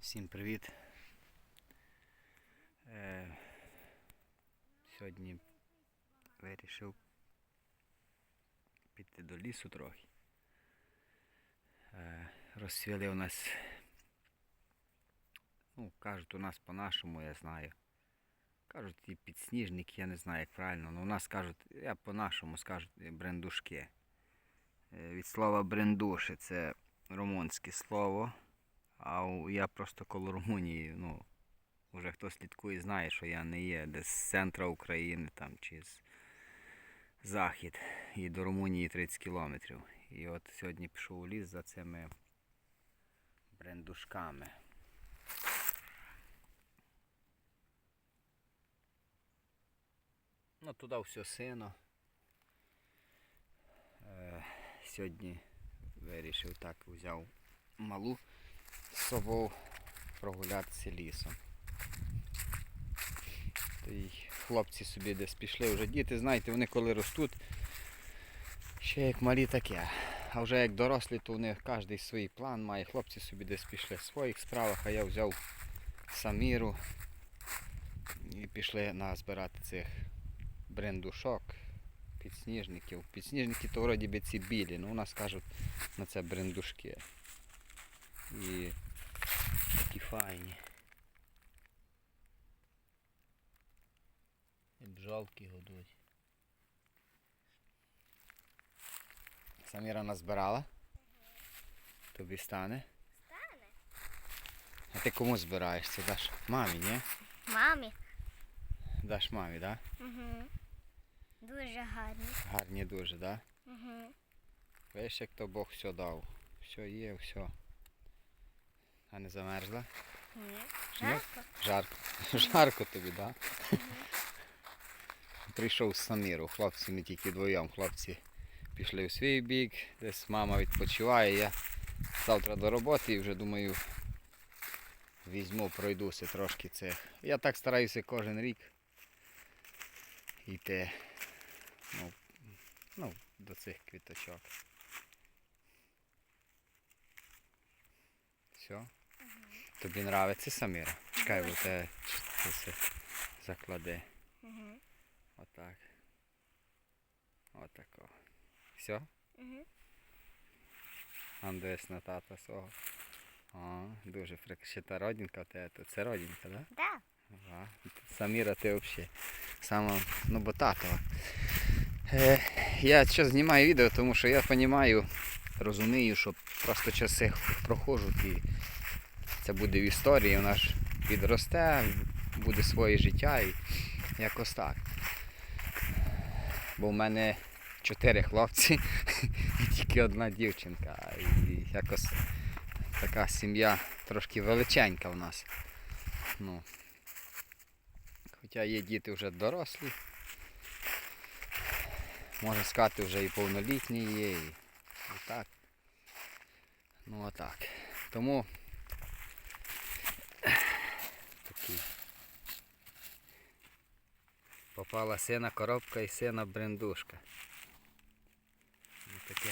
Всім привіт. Е, сьогодні вирішив піти до лісу трохи. Е, розцвіли у нас, ну, кажуть, у нас по-нашому, я знаю. Кажуть, і підсніжники, я не знаю, як правильно, але у нас кажуть, я по-нашому скажуть е, брендушки. Е, від слова брендуші це румунське слово. А я просто коло Румунії, ну, вже хто слідкує, знає, що я не є десь з центра України там, чи з захід. І до Румунії 30 кілометрів. І от сьогодні пішов у ліс за цими брендушками. Ну, туди все сино. Е, сьогодні вирішив так, взяв малу з собою прогулятися лісом. Та й хлопці собі десь пішли. Вже діти, знаєте, вони коли ростуть, ще як малі таке. А вже як дорослі, то у них кожен свій план має. Хлопці собі десь пішли в своїх справах, а я взяв саміру і пішли назбирати цих брендушок, підсніжників. Підсніжники то вроді би ці білі, ну у нас кажуть на це брендушки. І такі файні. І бджолки годуть. Саміра назбирала. Тобі стане. Стане. А ти кому збираєш? Це даш мамі, ні? Мамі. Даш мамі, так? Да? Угу. Дуже гарні. Гарні дуже, так? Да? Угу. Видиш, як то Бог все дав. Все є, все. А не замерзла? Ні. Жарко? Жарко. Жарко тобі, так? Да? Прийшов з Саміру. Хлопці ми тільки двоєм. Хлопці пішли у свій бік, десь мама відпочиває. Я завтра до роботи і вже думаю візьму, пройдуся трошки цих. Я так стараюся кожен рік йти ну, ну, до цих квіточок. Все. Тобі нравиться Саміра? Чекай, бо те це заклади. Угу. Отак. Отако. Все? Угу. Там на тата свого. О, дуже фрик. Ще та родинка в тебе тут. Це родинка, так? Да? Да. Ага. Саміра ти взагалі. Сама, ну бо татова. Е, я що знімаю відео, тому що я розумію, розумію, що просто часи проходжуть і це буде в історії, вона ж підросте, буде своє життя і якось так. Бо в мене чотири хлопці і тільки одна дівчинка. І якось така сім'я трошки величенька в нас. Ну, Хоча є діти вже дорослі. Можна сказати, вже і повнолітні є, і, і так. Ну отак. Тому Попала сина коробка і сина брендушка. Ну, таке.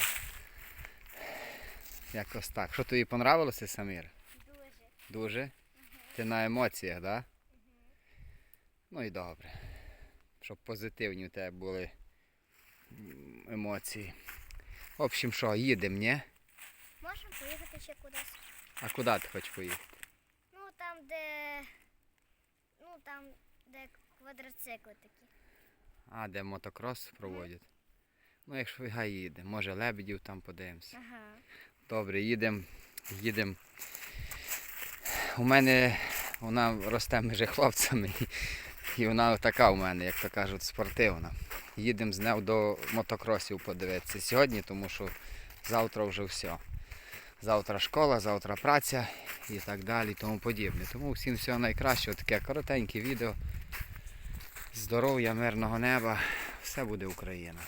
Якось так. Що тобі понравилося, Самір? Дуже. Дуже? Ти на емоціях, так? Да? Ну і добре. Щоб позитивні у тебе були емоції. В общем, що, їдемо, ні? Можемо поїхати ще кудись. А куди ти хочеш поїхати? Ну там, де. Ну там, де квадроцикли такі. А, де мотокрос проводять. Ну, якщо хай їдемо. Може лебедів там подивимося. Ага. Добре, їдемо. Їдемо. У мене вона росте між хлопцями. І вона така у мене, як то кажуть, спортивна. Їдемо з нею до мотокросів подивитися сьогодні, тому що завтра вже все. Завтра школа, завтра праця і так далі, і тому подібне. Тому всім всього найкращого, таке коротеньке відео. Здоров'я, мирного неба. Все буде Україна.